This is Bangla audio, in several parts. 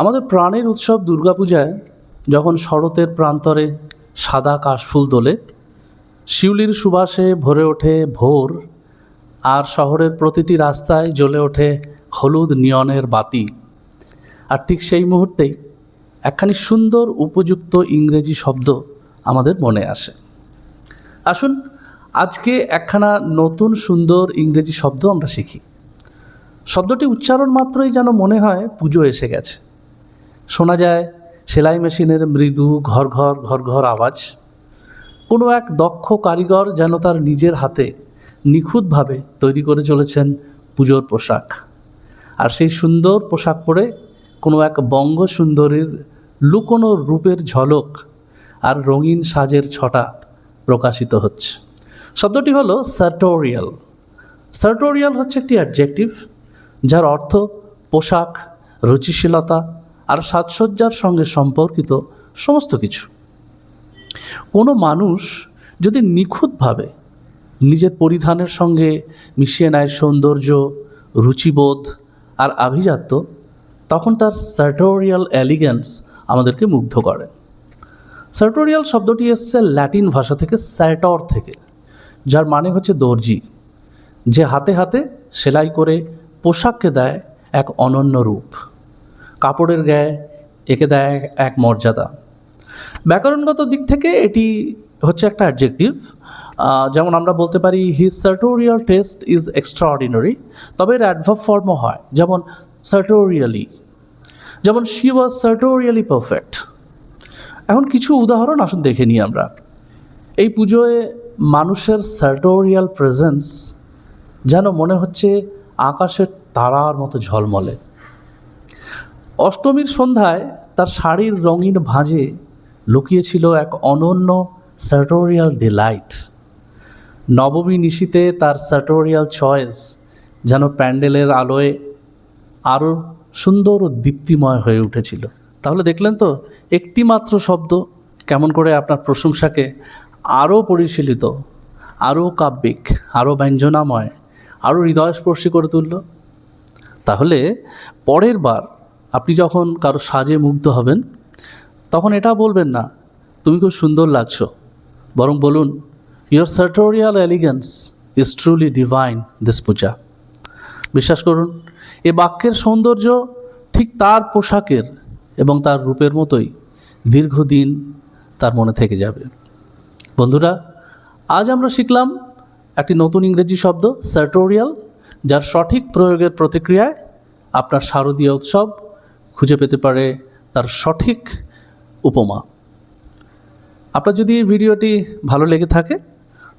আমাদের প্রাণের উৎসব দুর্গাপূজায় যখন শরতের প্রান্তরে সাদা কাশফুল তোলে শিউলির সুবাসে ভরে ওঠে ভোর আর শহরের প্রতিটি রাস্তায় জ্বলে ওঠে হলুদ নিয়নের বাতি। আর ঠিক সেই মুহূর্তেই একখানি সুন্দর উপযুক্ত ইংরেজি শব্দ আমাদের মনে আসে। আসুন, আজকে একখানা নতুন সুন্দর ইংরেজি শব্দ আমরা শিখি। শব্দটি উচ্চারণ মাত্রই যেন মনে হয় পুজো এসে গেছে। শোনা যায়, সেলাই মেশিনের মৃদু ঘর ঘর ঘর ঘর আওয়াজ। কোনো এক দক্ষ কারিগর যেন তার নিজের হাতে নিখুঁতভাবে তৈরি করে চলেছেন পুজোর পোশাক। আর সেই সুন্দর পোশাক পরে কোনো এক বঙ্গ সুন্দরীর লুকোনো রূপের ঝলক আর রঙিন সাজের ছটা প্রকাশিত হচ্ছে। শব্দটি হলো সার্টোরিয়াল সার্টোরিয়াল হচ্ছে একটি অ্যাডজেক্টিভ যার অর্থ পোশাক, রুচিশীলতা আর সাজসজ্জার সঙ্গে সম্পর্কিত সমস্ত কিছু। কোনো মানুষ যদি নিখুঁতভাবে নিজের পরিধানের সঙ্গে মিশিয়ে নেয় সৌন্দর্য, রুচিবোধ আর আভিজাত্য, তখন তার সার্টোরিয়াল এলিগেন্স আমাদেরকে মুগ্ধ করে। সার্টোরিয়াল শব্দটি এসছে ল্যাটিন ভাষা থেকে স্যাটর থেকে, যার মানে হচ্ছে দর্জি, যে হাতে হাতে সেলাই করে পোশাককে দেয় এক অনন্য রূপ। কাপড়ের গায়ে, একে দেয় এক মর্যাদা। ব্যাকরণগত দিক থেকে এটি হচ্ছে একটা অ্যাডজেক্টিভ যেমন আমরা বলতে পারি his sartorial taste is extraordinary তবে এর অ্যাডভার্ব ফর্মও হয়, যেমন সার্টোরিয়ালি যেমন শি ওয়াজ সার্টোরিয়ালি পারফেক্ট এখন কিছু উদাহরণ আসুন দেখে নিই আমরা। এই পুজোয় মানুষের সার্টোরিয়াল প্রেজেন্স যেন মনে হচ্ছে আকাশের তারার মতো ঝলমলে। অষ্টমীর সন্ধ্যায় তার শাড়ির রঙিন ভাঁজে লুকিয়েছিল এক অনন্য সার্টোরিয়াল ডিলাইট নবমী নিশীতে তার সার্টোরিয়াল চয়েস যেন প্যান্ডেলের আলোয় আরও সুন্দর ও দীপ্তিময় হয়ে উঠেছিল। তাহলে দেখলেন তো একটি মাত্র শব্দ কেমন করে আপনার প্রশংসাকে আরও পরিশীলিত, আরও কাব্যিক, আরও ব্যঞ্জনাময়, আরও হৃদয়স্পর্শী করে তুলল। তাহলে পরের বার আপনি যখন কারও সাজে মুগ্ধ হবেন, তখন এটা বলবেন না, তুমি খুব সুন্দর লাগছো। বরং বলুন your sartorial elegance is truly divine this Puja বিশ্বাস করুন, এ বাক্যের সৌন্দর্য ঠিক তার পোশাকের এবং তার রূপের মতোই দীর্ঘদিন তার মনে থেকে যাবে। বন্ধুরা, আজ আমরা শিখলাম একটি নতুন ইংরেজি শব্দ সার্টোরিয়াল যার সঠিক প্রয়োগের প্রতিক্রিয়ায় আপনার শারদীয় উৎসব খুঁজে পেতে পারে তার সঠিক উপমা। আপনার যদি এই ভিডিওটি ভালো লেগে থাকে,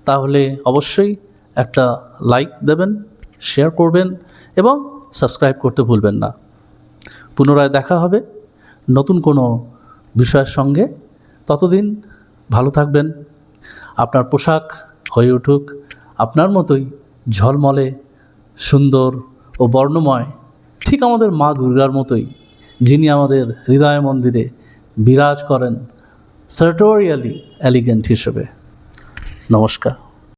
তাহলে অবশ্যই একটা লাইক দেবেন, শেয়ার করবেন এবং সাবস্ক্রাইব করতে ভুলবেন না। পুনরায় দেখা হবে নতুন কোনো বিষয়ের সঙ্গে। ততদিন ভালো থাকবেন। আপনার পোশাক হয়ে উঠুক, আপনার মতোই ঝলমলে, সুন্দর ও বর্ণময়, ঠিক আমাদের মা দুর্গার মতোই। যিনি আমাদের হৃদয় মন্দিরে বিরাজ করেন সার্টোরিয়ালি এলিগেন্ট হিসেবে। নমস্কার।